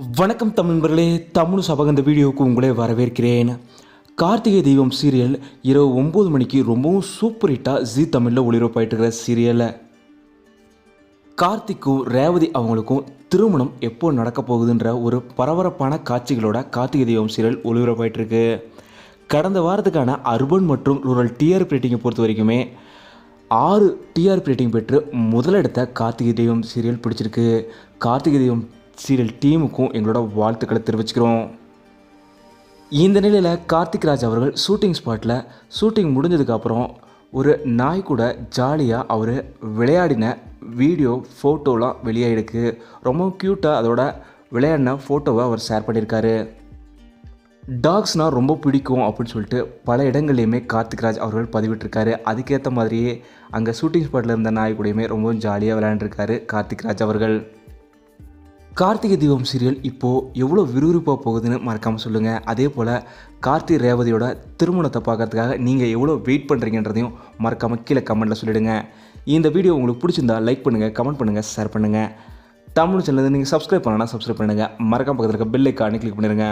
வணக்கம் தமிழ் நண்பர்களே. தமிழ் சபக இந்த வீடியோவுக்கு உங்களே வரவேற்கிறேன். கார்த்திகை தெய்வம் சீரியல் இரவு ஒம்பது மணிக்கு ரொம்பவும் சூப்பர் ஹிட்டாக ஜி தமிழில் ஒளிபரப்பாயிட்டு இருக்கிற சீரியலை கார்த்திக்கும் ரேவதி அவங்களுக்கும் திருமணம் எப்போ நடக்க போகுதுன்ற ஒரு பரபரப்பான காட்சிகளோட கார்த்திகை தெய்வம் சீரியல் ஒளிபரப்பாயிட்டு இருக்கு கடந்த வாரத்துக்கான அர்பன் மற்றும் ரூரல் டிஆர்பி ரேட்டிங்கை பொறுத்த வரைக்குமே ஆறு டிஆர்பி ரேட்டிங் பெற்று முதலிடத்தை கார்த்திகை தெய்வம் சீரியல் பிடிச்சிருக்கு. கார்த்திகை தெய்வம் சீரியல் டீமுக்கும் எங்களோட வாழ்த்துக்களை தெரிவிச்சுக்கிறோம். இந்த நிலையில் கார்த்திக் ராஜ் அவர்கள் ஷூட்டிங் ஸ்பாட்டில் ஷூட்டிங் முடிஞ்சதுக்கப்புறம் ஒரு நாய் கூட ஜாலியாக அவர் விளையாடின வீடியோ ஃபோட்டோலாம் வெளியாகிருக்கு ரொம்ப க்யூட்டாக அதோட விளையாடின ஃபோட்டோவை அவர் ஷேர் பண்ணியிருக்காரு. டாக்ஸ்னால் ரொம்ப பிடிக்கும் அப்படின்னு சொல்லிட்டு பல இடங்கள்லையுமே கார்த்திக் ராஜ் அவர்கள் பதிவிட்டிருக்காரு. அதுக்கேற்ற மாதிரியே அங்கே ஷூட்டிங் ஸ்பாட்டில் இருந்த நாய் கூடயுமே ரொம்ப ஜாலியாக விளையாண்டுருக்காரு கார்த்திக் ராஜ் அவர்கள். கார்த்திகை தீபம் சீரியல் இப்போது எவ்வளோ விறுவிறுப்பாக போகுதுன்னு மறக்காமல் சொல்லுங்கள் அதே போல் கார்த்தி ரேவதியோட திருமணத்தை பார்க்கறதுக்காக நீங்கள் எவ்வளோ வெயிட் பண்ணுறீங்கன்றதையும் மறக்காமல் கீழே கமெண்ட்டில் சொல்லிவிடுங்க இந்த வீடியோ உங்களுக்கு பிடிச்சிருந்தா லைக் பண்ணுங்கள் கமெண்ட் பண்ணுங்கள் ஷேர் பண்ணுங்கள் தமிழ் சேனல் நீங்கள் சப்ஸ்கிரைப் பண்ணனா சப்ஸ்கிரைப் பண்ணுங்கள் மறக்காம பக்கத்தில் இருக்க பெல் ஐக்கானே கிளிக் பண்ணிடுங்க.